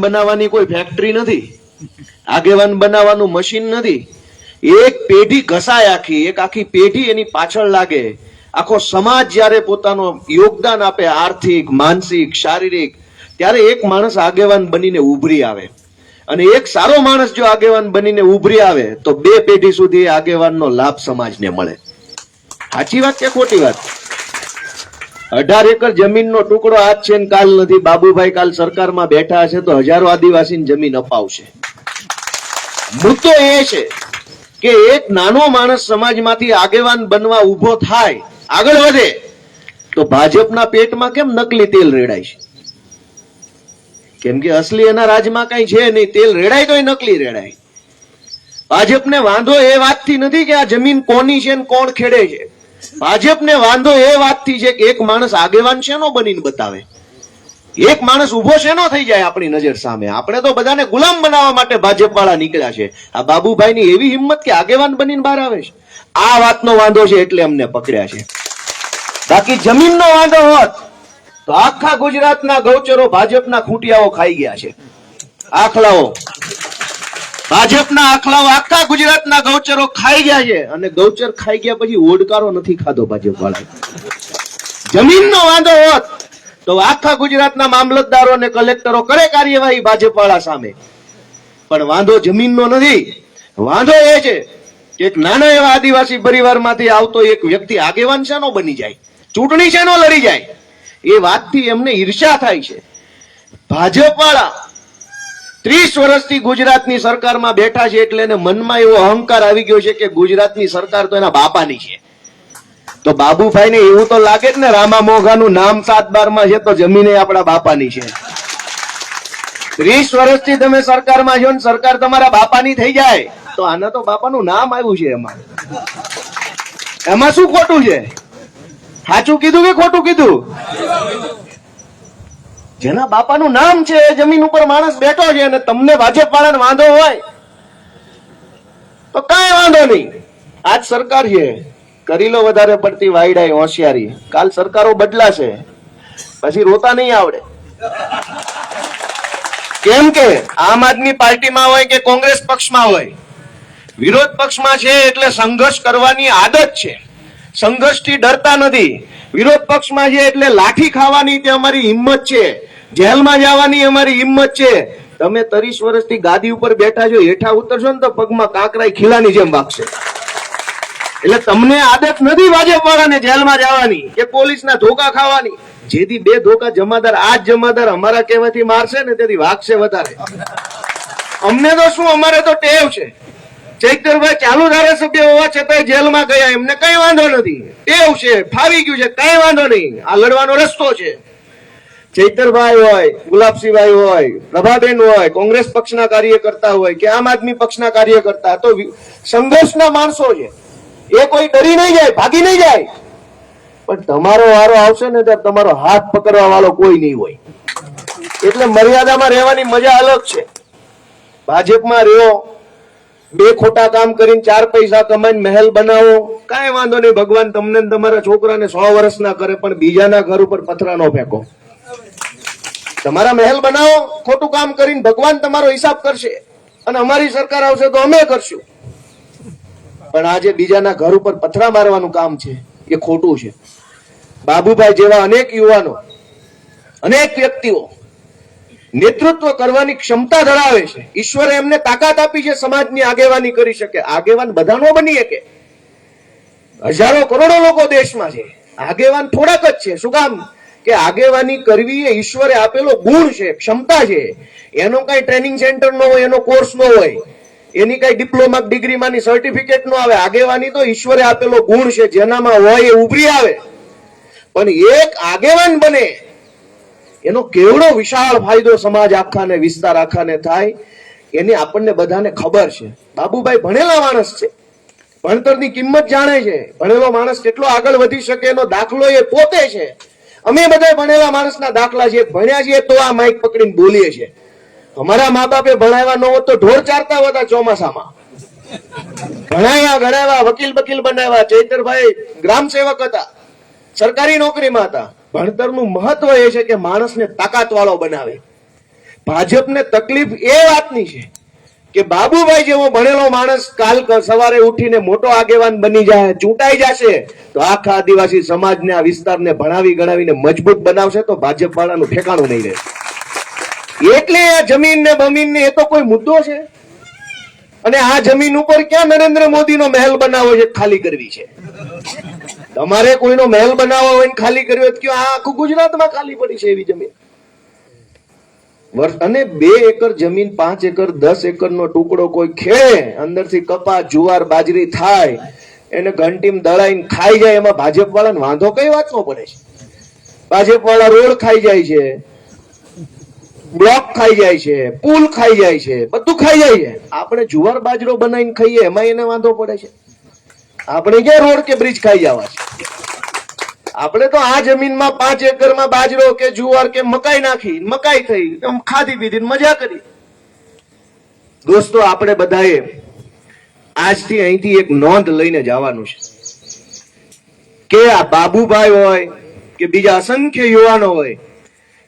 બનાવવાની કોઈ ફેક્ટરી નથી. આગેવાન બનાવવાનું મશીન નથી. એક પેઢી ઘસાય આખી, એક આખી પેઢી એની પાછળ લાગે. આખો સમાજ જ્યારે પોતાનો યોગદાન આપે, આર્થિક, માનસિક, શારીરિક, ત્યારે એક માણસ આગેવાન બનીને ઉભરી આવે. અને એક સારો માણસ જો આગેવાન બનીને ઉભરી આવે, તો બે પેઢી સુધી આગેવાનનો લાભ સમાજને મળે. સાચી વાત કે ખોટી વાત? અઢાર એકર જમીનનો ટુકડો આજ છે ને કાલ નથી. બાબુભાઈ કાલ સરકારમાં બેઠા હશે તો હજારો આદિવાસીને જમીન અપાવશે. મુદ્દો એ છે કે એક નાનો માણસ સમાજમાંથી આગેવાન બનવા ઊભો થાય, આગળ વધે, તો ભાજપના પેટમાં કેમ નકલી તેલ રેડાય છે? કેમ કે અસલી એના રાજમાં કઈ છે નહીં, તેલ રેડાય તો નકલી રેડાય. ભાજપને વાંધો એ વાતથી નથી કે આ જમીન કોની છે ને કોણ ખેડે છે. ભાજપને વાંધો એ વાતથી છે કે એક માણસ આગેવાન શેનો બનીને બતાવે? એક માણસ ઊભો શેનો થઈ જાય આપણી નજર સામે? આપણે તો બધાને ગુલામ બનાવવા માટે ભાજપ વાળા નીકળ્યા છે. આ બાબુભાઈની એવી હિંમત કે આગેવાન બનીને બહાર આવે છે? આ વાતનો વાંધો છે એટલે અમને પકડ્યા છે. બાકી જમીનનો વાંધો હોત, તો આખા ગુજરાતના ગૌચરો ભાજપના ખૂંટિયાઓ ખાઈ ગયા છે. આખલાઓ. ભાજપના આખલાઓ આખા ગુજરાતના ગૌચરો ખાઈ ગયા છે અને ગૌચર ખાઈ ગયા પછી ઓડકારો નથી ખાધો ભાજપ વાળા જમીનનો વાંધો હોત તો આખા ગુજરાતના મામલતદારો અને કલેક્ટરો કરે કાર્યવાહી ભાજપ વાળા સામે. પણ વાંધો જમીનનો નથી. વાંધો એ છે કે એક નાના એવા આદિવાસી પરિવારમાંથી આવતો એક વ્યક્તિ આગેવાન શેનો બની જાય? ચૂંટણી શેનો લડી જાય? એ વાતથી એમને ઈર્ષા થાય છે. ભાજપ વાળા ત્રીસ વર્ષથી ગુજરાતની સરકારમાં બેઠા છે એટલે એને મનમાં એવો અહંકાર આવી ગયો છે કે ગુજરાતની સરકાર તો એના બાપાની છે. તો બાબુભાઈ ને એવું તો લાગે જ ને રામા મોઘાનું નામ સાત બારમાં છે તો જમીને આપણા બાપાની છે. ત્રીસ વર્ષથી તમે સરકારમાં છો ને સરકાર તમારા બાપાની થઈ જાય. તો આના તો બાપાનું નામ આવ્યું છે એમાં. એમાં શું ખોટું છે? સાચું કીધું કે ખોટું કીધું? જેના બાપાનું નામ છે જમીન ઉપર માણસ બેઠો છે અને તમને ભાજપ વાળાને વાંધો હોય, તો કઈ વાંધો નહીં. આજ સરકાર છે કરી લો વધારે પડતી વાયડાઈ, હોશિયારી. કાલ સરકારો બદલાશે. પછી રોતા નહીં આવડે. કેમ કે આમ આદમી પાર્ટીમાં હોય કે કોંગ્રેસ પક્ષમાં હોય, વિરોધ પક્ષમાં છે એટલે સંઘર્ષ કરવાની આદત છે. સંઘર્ષથી ડરતા નથી. વિરોધ પક્ષમાં છે એટલે લાઠી ખાવાની તે અમારી હિંમત છે. જેલમાં જવાની અમારી હિંમત છે. તમે ત્રીસ વર્ષથી ગાદી ઉપર બેઠા છો, હેઠા ઉતરશો ને તો પગમાં કાંકરાઈ ખીલાની જેમ વાગશે. એટલે તમને આદત નથી ભાજપ વાળાને જેલમાં જવાની કે પોલીસના ધોકા ખાવાની. જેથી બે ધોકા જમાદાર, આ જ જમાદાર અમારા કહેવાથી મારશે ને તેથી વાગશે વધારે. અમને તો શું, અમારે તો ટેવ છે. ચૈતરભાઈ ચાલુ ધારાસભ્ય હોવા છતાંય જેલમાં ગયા, એમને કઈ વાંધો નથી. ટેવ છે, ફાવી ગયું છે, કઈ વાંધો નહીં. આ લડવાનો રસ્તો છે. ચૈતરભાઈ હોય, ગુલાબસિંહભાઈ હોય, પ્રભાબેન હોય, કોંગ્રેસ પક્ષના કાર્યકર્તા હોય કે આમ આદમી પક્ષના કાર્યકર્તા, તો સંઘર્ષના માણસો છે. એ કોઈ ડરી નહીં જાય, ભાગી નહીં જાય. પણ તમારો વારો આવશે ને ત્યારે તમારો હાથ પકડવા વાળો કોઈ નહીં હોય. એટલે મર્યાદામાં રહેવાની મજા અલગ છે. ભાજપમાં રહ્યો, બે ખોટા કામ કરીને ચાર પૈસા કમાઈને મહેલ બનાવો, કાંઈ વાંધો નહીં, ભગવાન તમને તમારા છોકરાને સો વર્ષના કરે, પણ બીજાના ઘર ઉપર પથરા નો ફેંકો. તમારા મહેલ બનાવો, ખોટું કામ કરીને ભગવાન તમારો હિસાબ કરશે અને અમારી સરકાર આવશે તો અમે કરશું. પણ આજે બીજાના ઘર ઉપર પથરા મારવાનું કામ છે, એ ખોટું છે. બાબુભાઈ જેવા અનેક યુવાનો, અનેક વ્યક્તિઓ નેતૃત્વ કરવાની ક્ષમતા ધરાવે છે. ઈશ્વરે એમને તાકાત આપી છે સમાજની આગેવાની કરી શકે. આગેવાન બધા નો બની શકે. હજારો કરોડો લોકો દેશમાં છે. આગેવાન થોડાક જ છે. શું કામ? કે આગેવાની કરવી એ ઈશ્વરે આપેલો ગુણ છે, ક્ષમતા છે. એનો કઈ ટ્રેનિંગ સેન્ટર નો હોય, એનો કોર્સ નો હોય, એની કઈ ડિપ્લોમા ડિગ્રીમાંની સર્ટિફિકેટ નો આવે, આગેવાની તો ઈશ્વરે આપેલો ગુણ છે, જેનામાં હોય એ ઉભરી આવે. પણ એક આગેવાન બને, એનો કેવડો વિશાળ ફાયદો સમાજ આખાને, વિસ્તાર આખાને થાય, એની આપણને બધાને ખબર છે. બાબુભાઈ ભણેલા માણસ છે. ભણતરની કિંમત જાણે છે. ભણેલો માણસ કેટલો આગળ વધી શકે એનો દાખલો એ પોતે છે. અમે બધા ભણેલા માણસના દાખલા છે ભણ્યા છીએ, તો આ માઇક પકડીને બોલીએ છીએ. અમારા મા બાપે ભણાવ્યા ન હોત તો ઢોર ચારતા હતા ચોમાસામાં. ભણાવ્યા ગણાવ્યા, વકીલ બકીલ બનાવ્યા, ચૈતરભાઈ ગ્રામ સેવક હતા, સરકારી નોકરીમાં હતા. ભણતરનું મહત્વ એ છે કે માણસને તાકાત વાળો બનાવે. ભાજપને તકલીફ એ વાતની છે કે બાબુભાઈ જેવો ભણેલો માણસ કાલ સવારે ઉઠીને મોટો આગેવાન બની જાય, ચૂંટાઈ જશે, તો આખા આદિવાસી સમાજને આ વિસ્તારને ભણાવી ગણાવીને મજબૂત બનાવશે, તો ભાજપ વાળાનું ઠેકાણું નહીં રહે. એટલે આ જમીન ને બમીન ને એ તો કોઈ મુદ્દો છે. અને આ જમીન ઉપર ક્યાં નરેન્દ્ર મોદીનો મહેલ બનાવવો છે, ખાલી કરવી છે. તમારે કોઈનો મહેલ બનાવવો હોય ખાલી કર્યો તો આ આખું ગુજરાતમાં ખાલી પડી છે એવી જમીન. વર્ષ અને બે એકર જમીન, પાંચ એકર, દસ એકર નો ટુકડો કોઈ ખેડે, અંદરથી કપાસ, જુવાર, બાજરી થાય, એને ઘંટીમ દળાઈને ખાઈ જાય, એમાં ભાજપ વાળાને વાંધો કઈ વાતનો પડે છે? ભાજપ વાળા રોડ ખાઈ જાય છે, બ્લોક ખાઈ જાય છે, પુલ ખાઈ જાય છે, બધું ખાઈ જાય છે. આપણે જુવાર, બાજરો બનાવીને ખાઈએ, એમાં એને વાંધો પડે છે? આપણે ક્યાં રોડ કે બ્રિજ ખાઈ જવા છે? આપણે તો આ જમીનમાં પાંચ એકરમાં બાજરો કે જુવાર કે મકાઈ નાખી, મકાઈ થઈ ખાધી પીધી મજા કરી. દોસ્તો, આપણે બધાએ આજથી અહીંથી એક નોંધ લઈને જવાનું છે. કે આ બાબુભાઈ હોય, કે બીજા અસંખ્ય યુવાનો હોય,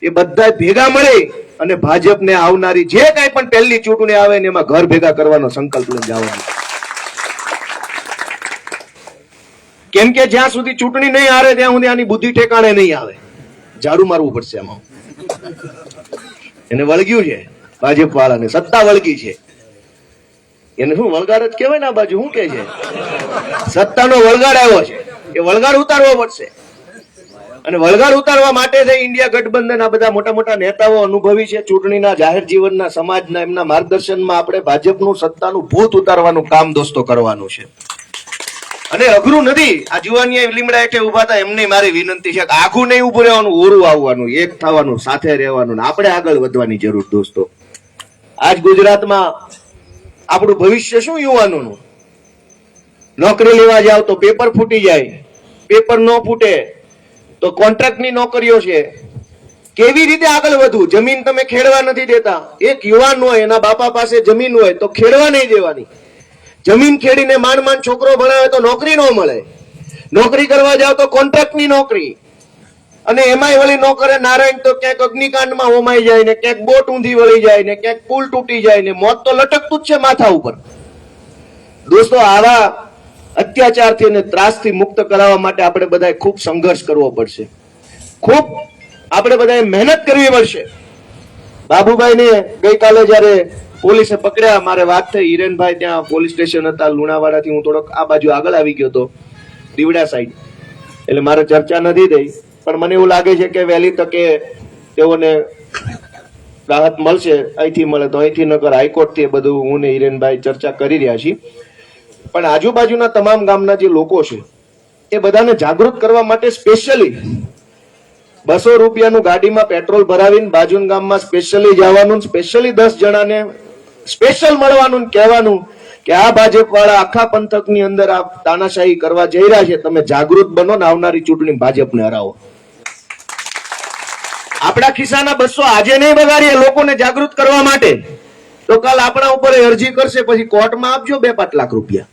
એ બધા ભેગા મળી અને ભાજપને આવનારી જે કાંઈ પણ પહેલી ચૂંટણી આવે ને એમાં ઘર ભેગા કરવાનો સંકલ્પ લઈને જવાનો કેમ કે જ્યાં સુધી ચૂંટણી નહીં આવે ત્યાં સુધી આની બુદ્ધિ ઠેકાણે નહીં આવે. ઝાડુ મારવું પડશે આમાં. એને વળગ્યું છે ભાજપ વાળાને સત્તા વળગી છે. એને શું, વળગાડ જ કહેવાય ને આ બાજુ, શું કે છે? સત્તાનો વળગાડ આવ્યો છે. એ વળગાડ ઉતારવો પડશે. અને વળગાડ ઉતારવા માટે થઈ ઇન્ડિયા ગઠબંધન, આ બધા મોટા મોટા નેતાઓ અનુભવી છે, ચૂંટણીના, જાહેર જીવનના, સમાજના, એમના માર્ગદર્શનમાં આપણે ભાજપનું સત્તાનું ભૂત ઉતારવાનું કામ દોસ્તો કરવાનું છે. અને અઘરું નથી. આ જુવાનિયા લીમડા એટલે ઊભા હતા, એમને મારી વિનંતી છે આખું નહીં ઉભું રહેવાનું, ઓરું આવવાનું, એક થવાનું, સાથે રહેવાનું આપણે આગળ વધવાની જરૂર દોસ્તો. આજ ગુજરાતમાં આપણું ભવિષ્ય શું યુવાનોનું? નોકરી લેવા જાવ તો પેપર ફૂટી જાય. પેપર ન ફૂટે તો કોન્ટ્રાક્ટની નોકરીઓ છે. કેવી રીતે આગળ વધવું? જમીન તમે ખેડવા નથી દેતા. એક યુવાન હોય, એના બાપા પાસે જમીન હોય તો ખેડવા નહીં દેવાની. જમીન ખેડીને માંડ માંડ છોકરો ભણાવે તો નોકરી ન મળે. નોકરી કરવા જાવ તો કોન્ટ્રાક્ટની નોકરી. અને એમાંય વળી નોકરે નારાયણ તો ક્યાંક અગ્નિકાંડમાં હોમાઈ જાય ને ક્યાંક બોટ ઊંધી વળી જાય ને ક્યાંક પુલ તૂટી જાય ને મોત તો લટકતું જ છે માથા ઉપર. દોસ્તો, આવા અત્યાચારથી અને ત્રાસથી મુક્ત કરાવવા માટે આપણે બધાએ ખૂબ સંઘર્ષ કરવો પડશે. ખૂબ આપણે બધાએ મહેનત કરવી પડશે. બાબુભાઈને ગઈકાલે જ્યારે પોલીસે પકડ્યા. મારે વાત થઈ. હિરેનભાઈ ત્યાં પોલીસ સ્ટેશન હતા, લુણાવાડાથી હું થોડોક આ બાજુ આગળ આવી ગયો હતો, દીવડા સાઈડ એટલે મારે ચર્ચા નથી થઈ. પણ મને એવું લાગે છે કે વહેલી તકે તેઓને રાહત મળશે. અહીંથી મળે તો અહીંથી નગર હાઈકોર્ટથી એ બધું હું ને હિરેનભાઈ ચર્ચા કરી રહ્યા છીએ. પણ આજુબાજુના તમામ ગામના જે લોકો છે, એ બધાને જાગૃત કરવા માટે સ્પેશિયલી બસો રૂપિયાનું ગાડીમાં પેટ્રોલ ભરાવીને બાજુન ગામમાં સ્પેશિયલી જવાનું સ્પેશિયલી દસ જણાને સ્પેશિયલ મળવાનું કહેવાનું કે આ ભાજપ વાળા આખા પંથકની અંદર આ તાનાશાહી કરવા જઈ રહ્યા છે. તમે જાગૃત બનો ને આવનારી ચૂંટણી ભાજપને હરાવો. આપણા ખિસ્સાના બસો આજે નહીં બગાડીએ લોકોને જાગૃત કરવા માટે. તો કાલ આપણા ઉપર અરજી કરશે, પછી કોર્ટમાં આપજો બે પાંચ લાખ રૂપિયા.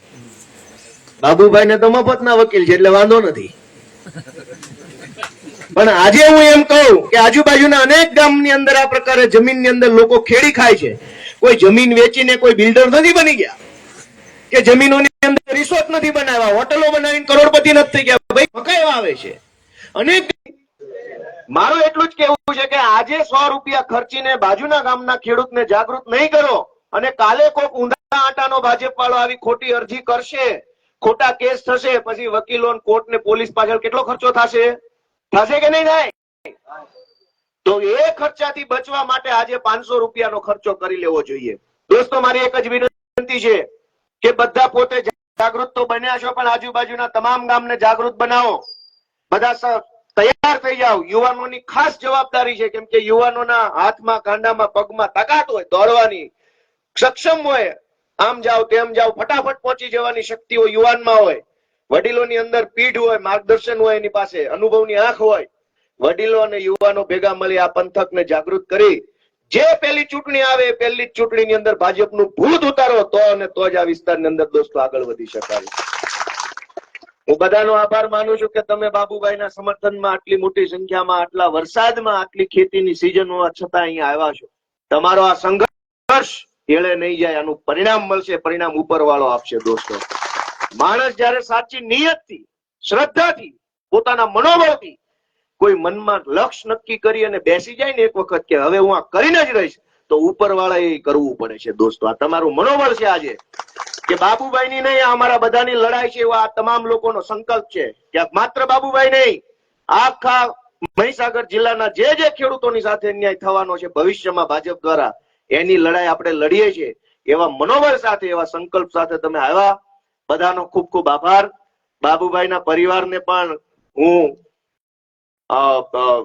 બાબુભાઈ ને તો મફતના વકીલ છે, એટલે વાંધો નથી. પણ આજે હું એમ કહું કે આજુબાજુના અનેક ગામની અંદર આ પ્રકારે જમીનની અંદર લોકો ખેડી ખાય છે. કોઈ જમીન વેચીને કોઈ બિલ્ડર નથી બની ગયા. કે જમીનોની અંદર રિસોર્ટ નથી બનાવ્યા, હોટલો બનાવીને કરોડપતિ નથી થઈ ગયા. ભાઈ મકાઈ આવે છે. અને મારું એટલું જ કેવું છે કે આજે સો રૂપિયા ખર્ચીને બાજુના ગામના ખેડૂતને જાગૃત નહીં કરો અને કાલે કોક ઊંધા આટાનો ભાજપ વાળો આવી ખોટી અરજી કરશે, ખોટા કેસ થશે, પછી વકીલો કોર્ટ ને પોલીસ પાછળ કેટલો ખર્ચો થશે? થશે કે નહીં થાય? તો એ ખર્ચાથી બચવા માટે આજે પાંચસો રૂપિયાનો ખર્ચો કરી લેવો જોઈએ. દોસ્તો, મારી એક જ વિનંતી છે કે બધા પોતે જાગૃત તો બન્યા છો, પણ આજુબાજુના તમામ ગામને જાગૃત બનાવો. બધા તૈયાર થઈ જાઓ. યુવાનોની ખાસ જવાબદારી છે, કેમ કે યુવાનોના હાથમાં કાંડામાં પગમાં તાકાત હોય, દોડવાની સક્ષમ હોય, આમ જાઓ, તેમ જાઓ, ફટાફટ પહોંચી જવાની શક્તિઓ યુવાનમાં હોય. વડીલોની અંદર પીઢ હોય, માર્ગદર્શન હોય એની પાસે, અનુભવની આંખ હોય વડીલો અને યુવાનો ભેગા મળી આ પંથકને જાગૃત કરી, જે પહેલી ચૂંટણી આવે પહેલી ચૂંટણીની અંદર ભાજપનું ભૂત ઉતારો તો અને તો જ આ વિસ્તારની અંદર દોસ્તો આગળ વધી શકાય. હું બધાનો આભાર માનું છું કે તમે બાબુભાઈના સમર્થનમાં આટલી મોટી સંખ્યામાં, આટલા વરસાદમાં, આટલી ખેતીની સિઝન હોવા છતાં અહીંયા આવ્યા છો. તમારો આ સંઘર્ષ હેળે નહીં જાય, આનું પરિણામ મળશે, પરિણામ ઉપરવાળો આપશે દોસ્તો. માણસ જ્યારે સાચી નિયતથી, શ્રદ્ધાથી, પોતાના મનોબળથી કોઈ મનમાં લક્ષ્ય નક્કી કરી અને બેસી જાય ને એક વખત કે હવે હું આ કરીને જ રહીશ, તો ઉપરવાળા એ કરવું પડે છે દોસ્તો. આ તમારું મનોબળ છે આજે. કે બાબુભાઈ ની નહીં અમારા બધાની લડાઈ છે, એવો આ તમામ લોકોનો સંકલ્પ છે. કે માત્ર બાબુભાઈ નહીં, આખા મહીસાગર જિલ્લાના જે જે ખેડૂતોની સાથે અન્યાય થવાનો છે ભવિષ્યમાં ભાજપ દ્વારા, એની લડાઈ આપણે લડીએ છીએ. એવા મનોબળ સાથે, એવા સંકલ્પ સાથે તમે આવ્યા. બધાનો ખૂબ ખૂબ આભાર. બાબુભાઈના પરિવારને પણ હું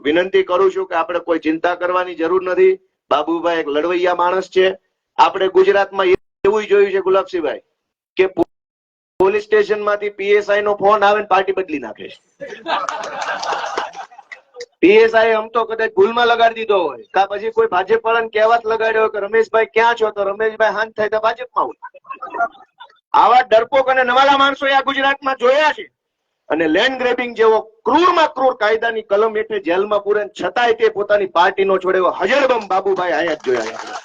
વિનંતી કરું છું કે આપણે કોઈ ચિંતા કરવાની જરૂર નથી. બાબુભાઈ એક લડવૈયા માણસ છે. આપણે ગુજરાતમાં એવું જોયું છે ગુલાબસિંહભાઈ, કે પોલીસ સ્ટેશનમાંથી પીએસઆઈ નો ફોન આવે ને પાર્ટી બદલી નાખે છે. પીએસઆઈ આમ તો કદાચ ભૂલમાં લગાડી દીધો હોય. કા પછી કોઈ ભાજપ વાળાને કહેવત લગાડ્યો કે રમેશભાઈ ક્યાં છો, તો રમેશભાઈ હાંત થાય તો ભાજપમાં હોય. આવા ડરપોક અને નવાલા માણસો આ ગુજરાતમાં જોયા છે. અને લેન્ડ ગ્રેબિંગ જેવો ક્રૂરમાં ક્રૂર કાયદાની કલમ હેઠળ જેલમાં પૂરે છતાંય તે પોતાની પાર્ટીનો છોડે હજરબમ બાબુભાઈ આયા જ જોયા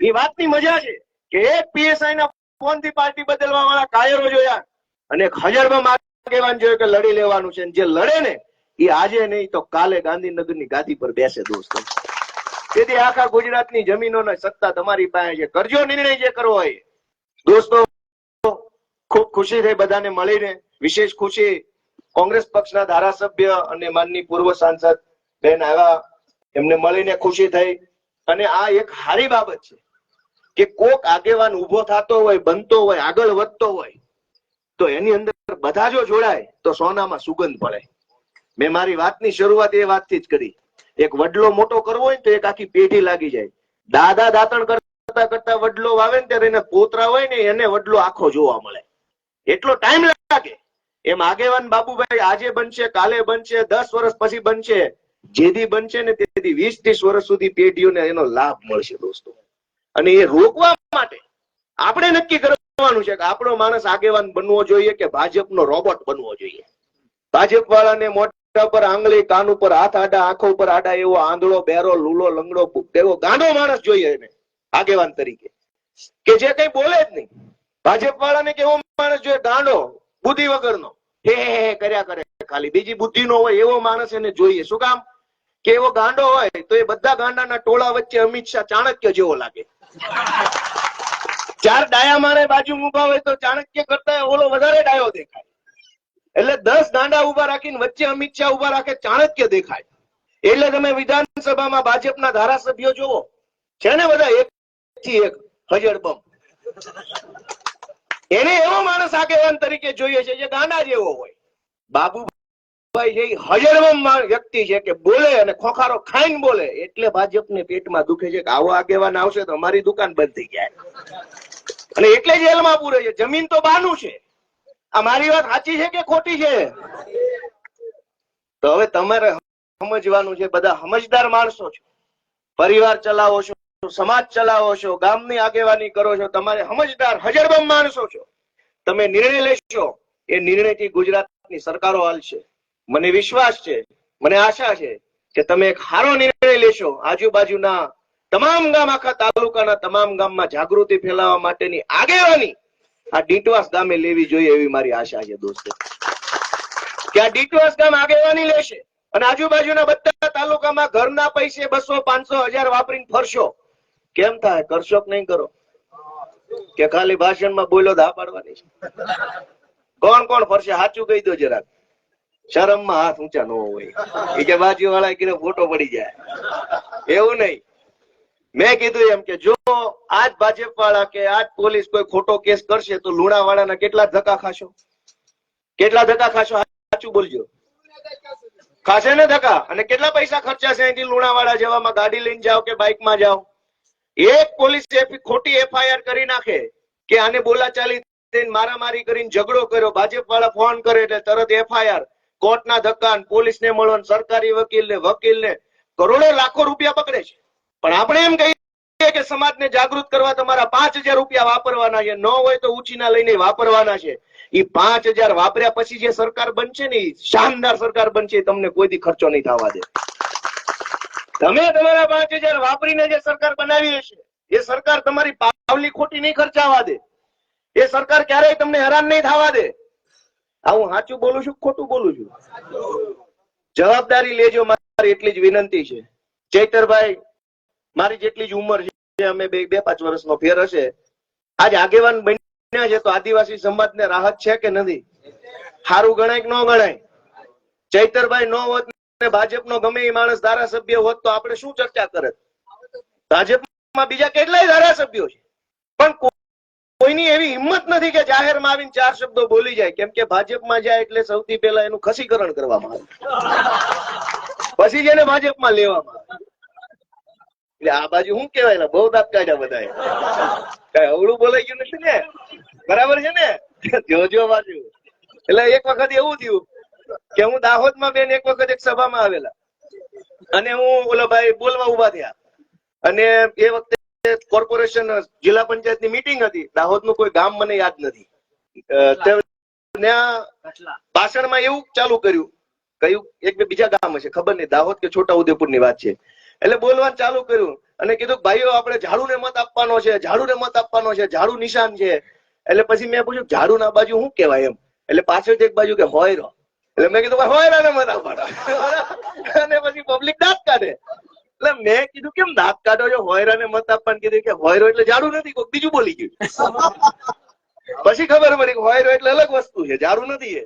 એ વાતની મજા છે કે એક પીએસઆઈ ના ફોનથી પાર્ટી બદલવા વાળા કાયરો જોયા અને એક હજરબમ આગેવાન જોયો કે લડી લેવાનું છે. જે લડે ને, એ આજે નહીં તો કાલે ગાંધીનગરની ગાદી પર બેસે દોસ્તો. તેથી આખા ગુજરાતની જમીનોની સત્તા તમારી પાસે છે. કરજો નિર્ણય જે કરવો હોય. દોસ્તો ખૂબ ખુશી થઈ બધાને મળીને વિશેષ ખુશી કોંગ્રેસ પક્ષના ધારાસભ્ય અને માનની પૂર્વ સાંસદ બેન આવ્યા એમને મળીને ખુશી થઈ. અને આ એક સારી બાબત છે કે કોક આગેવાન ઊભો થતો હોય, બનતો હોય, આગળ વધતો હોય, તો એની અંદર બધા જો જોડાય, તો સોનામાં સુગંધ પડે. મેં મારી વાતની શરૂઆત એ વાતથી જ કરી. એક વડલો મોટો કરવો હોય ને તો એક આખી પેઢી લાગી જાય. દાદા દાતણ કરતા કરતા વડલો વાવે ને ત્યારે એને પોતરા હોય ને એને વડલો આખો જોવા મળે. એટલો ટાઈમ લાગે. એમ આગેવાન બાબુભાઈ આજે બનશે, કાલે બનશે, દસ વર્ષ પછી બનશે. જેથી બનશે ને તેથી વીસ ત્રીસ વર્ષ સુધી પેઢીઓને એનો લાભ મળશે દોસ્તો. અને એ રોકવા માટે આપણે નક્કી કરવાનું છે કે આપણો માણસ આગેવાન બનવો જોઈએ કે ભાજપનો રોબોટ બનવો જોઈએ. ભાજપ વાળાને મોઢા પર આંગળી, કાન ઉપર હાથ આડા, આંખો ઉપર આડા, એવો આંધળો, બેરો, લૂલો, લંગડો એવો ગાંડો માણસ જોઈએ એને, આગેવાન તરીકે. કે જે કઈ બોલે જ નહીં. ભાજપ વાળાને કેવો માણસ જોઈએ ગાંડો બુદ્ધિ વગરનો, હે હે કર્યા કરે ખાલી. બીજી બુદ્ધિ નો હોય એવો માણસ એને જોઈએ. શું કામ? કે એવો ગાંડો હોય તો એ બધા ગાંડાના ટોળા વચ્ચે અમિત શાહ ચાણક્ય જેવો લાગે. ચાર ડાયા મારે બાજુ ઊભા હોય તો ચાણક્ય કરતા ઓલો વધારે ડાયો દેખાય. એટલે દસ ગાંડા ઊભા રાખીને વચ્ચે અમિત શાહ ઊભા રાખે, ચાણક્ય દેખાય. એટલે તમે વિધાનસભામાં ભાજપના ધારાસભ્યો જુઓ. છે ને બધા? એક થી એક હજડબમ એને એવો માણસ આગેવાન તરીકે જોઈએ છે જે ગાના જેવો હોય. બાબુભાઈ જે હજરબમ મા- વ્યક્તિ છે કે બોલે અને ખોખારો ખાઈને બોલે એટલે ભાજપને પેટમાં દુખે છે કે આવો આગેવાન આવશે તો અમારી દુકાન બંધ થઈ જાય. અને એટલે જેલમાં પૂરે છે. જમીન તો બાનું છે. આ મારી વાત સાચી છે કે ખોટી છે? તો હવે તમારે સમજવાનું છે. બધા સમજદાર માણસો છો. પરિવાર ચલાવો છો. સમાજ ચલાવો છો, ગામની આગેવાની કરો છો, તમારે સમજદાર હજરબમ માણસો છો. તમે નિર્ણય લેશો, એ નિર્ણયથી ગુજરાતની સરકારો હાલશે. મને વિશ્વાસ છે, મને આશા છે કે તમે એક સારો નિર્ણય લેશો. આજુબાજુના તમામ ગામ, આખા તાલુકાના તમામ ગામમાં જાગૃતિ ફેલાવવા માટેની આગેવાની આ ડીટવાસ ગામે લેવી જોઈએ એવી મારી આશા છે, દોસ્તો. કે આ ડીટવાસ ગામ આગેવાની લેશે અને આજુબાજુના બધા તાલુકામાં ઘરના પૈસે બસો, પાંચસો હજાર વાપરીને ફરશો. કેમ થાય? કરશો કે નહીં કરો? કે ખાલી ભાષણમાં બોલો ધા પાડવાની છે. કોણ કોણ ફરશે? સાચું કહી દો જરાક. શરમમાં હાથ ઊંચા ન હોય. એ કે બાજુ વાળા કીધું, ફોટો પડી જાય. એવું નહીં. મેં કીધું એમ કે જો આજ ભાજપ વાળા કે આજ પોલીસ કોઈ ખોટો કેસ કરશે તો લુણા વાળાના કેટલા ધક્કા ખાશો? કેટલા ધક્કા ખાશો? સાચું બોલજો. ખાશે ને ધક્કા? અને કેટલા પૈસા ખર્ચાશે અહીંથી લુણાવાડા જવામાં? ગાડી લઈને જાઓ કે બાઇકમાં જાઓ? એક પોલીસ ખોટી એફઆઈઆર કરી નાખે કે આને બોલાચાલી થઈને મારામારી કરીને ઝઘડો કર્યો ભાજપ વાળા ફોન કરે એટલે તરત એફઆઈઆર, કોર્ટના ધક્કા ને મળો સરકારી વકીલ ને વકીલ વકીલને કરોડો લાખો રૂપિયા પકડે છે. પણ આપણે એમ કહીએ કે સમાજને જાગૃત કરવા તમારા પાંચ હજાર રૂપિયા વાપરવાના છે. ન હોય તો ઉછીના લઈને વાપરવાના છે. એ પાંચ હજાર વાપર્યા પછી જે સરકાર બનશે ને એ શાનદાર સરકાર બનશે તમને કોઈ દી ખર્ચો નહીં થવા દે. તમે તમારા પાંચ હજાર વાપરીને જે સરકાર બનાવી હશે, એ સરકાર તમારી પાવલી ખોટી નહીં ખર્ચાવા દે. એ સરકાર ક્યારેય તમને હેરાન નહીં થવા દે. આ હું સાચું બોલું છું ખોટું બોલું છું? જવાબદારી લેજો મારી એટલી જ વિનંતી છે. ચૈતરભાઈ, મારી જેટલી જ ઉંમર છે અમે બે બે પાંચ વર્ષનો ફેર હશે, આજ આગેવાન બન્યા છે તો આદિવાસી સમાજને રાહત છે કે નથી? સારું ગણાય કે ન ગણાય? ચૈતરભાઈ, નો હોત ને ભાજપનો ગમે એ માણસ ધારાસભ્ય હોત તો આપણે શું ચર્ચા કરત ભાજપમાં બીજા કેટલાય ધારાસભ્યો છે. પણ કોઈની એવી હિંમત નથી કે જાહેરમાં આવીને ચાર શબ્દો બોલી જાય. કેમ કે ભાજપમાં જાય એટલે સૌથી પહેલા એનું ખસીકરણ કરવામાં આવે. પછી જેને ભાજપમાં લેવામાં એટલે આ બાજુ શું કેવાય બહુ દાંત કાઢ્યા બધાએ. કઈ અવળું બોલાઈ ગયું નથી ને? બરાબર છે ને? જોજો બાજુ. એટલે એક વખત એવું થયું. કે હું દાહોદમાં બેન એક વખત એક સભામાં આવેલા. અને હું ઓલા ભાઈ બોલવા ઊભા થયા. અને એ વખતે કોર્પોરેશન જિલ્લા પંચાયતની મીટિંગ હતી. દાહોદનું કોઈ ગામ મને યાદ નથી. ત્યાં ભાષણમાં એવું ચાલુ કર્યું. કયું એક બે બીજા ગામ હશે ખબર નહીં. દાહોદ કે છોટા ઉદેપુરની વાત છે. એટલે બોલવાનું ચાલુ કર્યું. અને કીધું કે ભાઈઓ આપણે ઝાડુ ને મત આપવાનો છે ઝાડુ ને મત આપવાનો છે ઝાડુ નિશાન છે. એટલે પછી મેં પૂછ્યું ઝાડુ ના બાજુ શું કહેવાય? એમ. એટલે પાછળથી એક બાજુ કે હોયરો એટલે મેં કીધું હોય ને મત પાડો. અને પછી પબ્લિક દાંત કાઢે. મેં કીધું, કેમ દાંત કાઢો છો? હોયરાને મત આપવાનું કીધું કે હોયરો એટલે જાડું નથી, કોઈક બીજું બોલી ગયું. પછી ખબર પડી હોયરો એટલે અલગ વસ્તુ છે, જાડું નથી એ.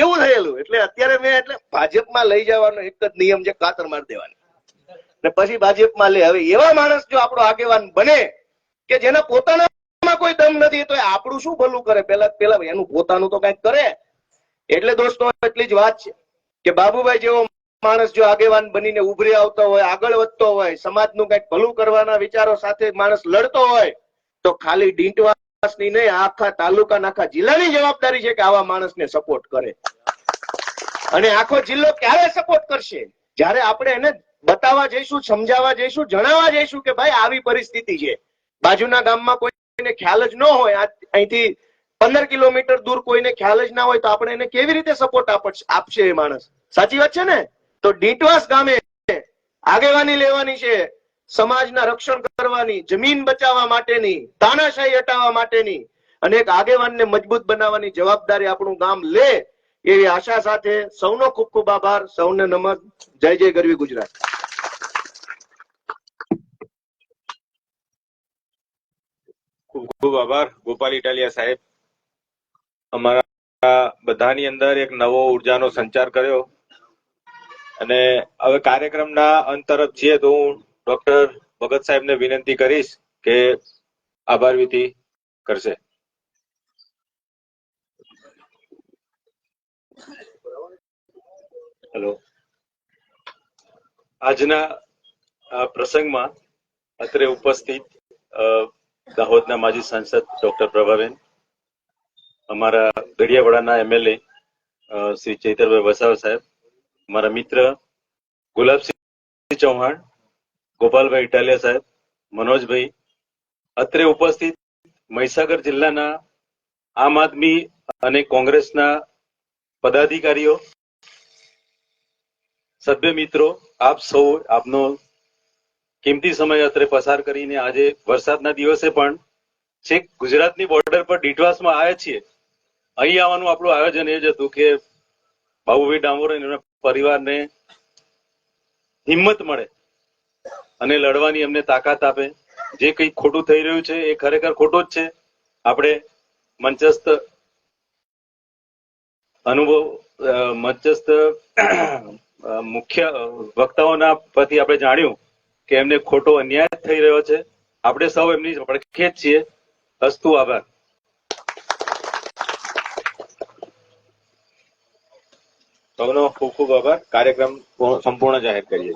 એવું થયેલું. એટલે અત્યારે મેં એટલે ભાજપમાં લઈ જવાનો એક જ નિયમ છે, કાતર માર દેવાની. ને પછી ભાજપમાં લે. હવે એવા માણસ જો આપણો આગેવાન બને કે જેના પોતાના કોઈ દમ નથી, તો આપણું શું ભલું કરે? પેલા પેલા એનું પોતાનું તો કંઈક કરે. એટલે દોસ્તો, એટલી જ વાત છે કે બાબુભાઈ જેવો માણસ જો આગેવાન બનીને ઉભરી આવતો હોય, આગળ વધતો હોય, સમાજનું કંઈક ભલું કરવાના વિચારો સાથે માણસ લડતો હોય, તો ખાલી ડીંટવાસની નહીં, આખા તાલુકા આખા જિલ્લાની જવાબદારી છે કે આવા માણસને સપોર્ટ કરે. અને આખો જિલ્લો ક્યારે સપોર્ટ કરશે? જ્યારે આપણે એને બતાવવા જઈશું, સમજાવવા જઈશું, જણાવવા જઈશું કે ભાઈ, આવી પરિસ્થિતિ છે. બાજુના ગામમાં કોઈને ખ્યાલ જ ન હોય અહીંથી પંદર કિલોમીટર દૂર કોઈને ખ્યાલ જ ના હોય તો આપણે એને કેવી રીતે સપોર્ટ આપશે એ માણસ? સાચી વાત છે ને? તો ડીટવાસ ગામે આગેવાની લેવાની છે, સમાજના રક્ષણ કરવાની, જમીન બચાવવા માટેની, તાનાશાહી હટાવવા માટેની અને એક આગેવાનને મજબૂત બનાવવાની જવાબદારી આપણું ગામ લે એવી આશા સાથે સૌનો ખૂબ ખૂબ આભાર, સૌને નમન જય જય ગરવી ગુજરાત. ખૂબ ખૂબ આભાર, ગોપાલ ઇટાલિયા સાહેબ. અમારા બધાની અંદર એક નવો ઉર્જાનો સંચાર કર્યો. અને હવે કાર્યક્રમના અંત તરફ છીએ તો હું ડોક્ટર ભગત સાહેબને વિનંતી કરીશ કે આભાર વિધિ કરશે. હેલો. આજના પ્રસંગમાં અત્રે ઉપસ્થિત દાહોદના માજી સાંસદ ડોક્ટર પ્રભાબેન અમારા ગઢિયાવાડાના એમએલએ શ્રી ચૈતરભાઈ વસાવ સાહેબ મારા મિત્ર ગુલાબસિંહ ચૌહાણ, ગોપાલભાઈ ઇટાલિયા સાહેબ, મનોજભાઈ, અત્રે ઉપસ્થિત મહીસાગર જિલ્લાના આમ આદમી અને કોંગ્રેસના પદાધિકારીઓ, સભ્ય મિત્રો, આપ સૌ આપનો કિંમતી સમય અત્રે પસાર કરીને આજે વરસાદના દિવસે પણ છેક ગુજરાતની બોર્ડર પર ડીટવાસમાં આવ્યા છીએ. અહીં આવવાનું આપણું આયોજન એ જ હતું કે બાબુભાઈ ડામોર પરિવારને હિંમત મળે અને લડવાની એમને તાકાત આપે. જે કંઈ ખોટું થઈ રહ્યું છે એ ખરેખર ખોટું જ છે. આપણે મંચસ્થ અનુભવ મંચસ્થ મુખ્ય વક્તાઓના પરથી આપણે જાણ્યું કે એમને ખોટો અન્યાય થઈ રહ્યો છે. આપણે સૌ એમની પડખે જ છીએ. અસ્તુ આભાર. સૌનો ખૂબ ખૂબ આભાર. કાર્યક્રમ સંપૂર્ણ જાહેર કરીએ.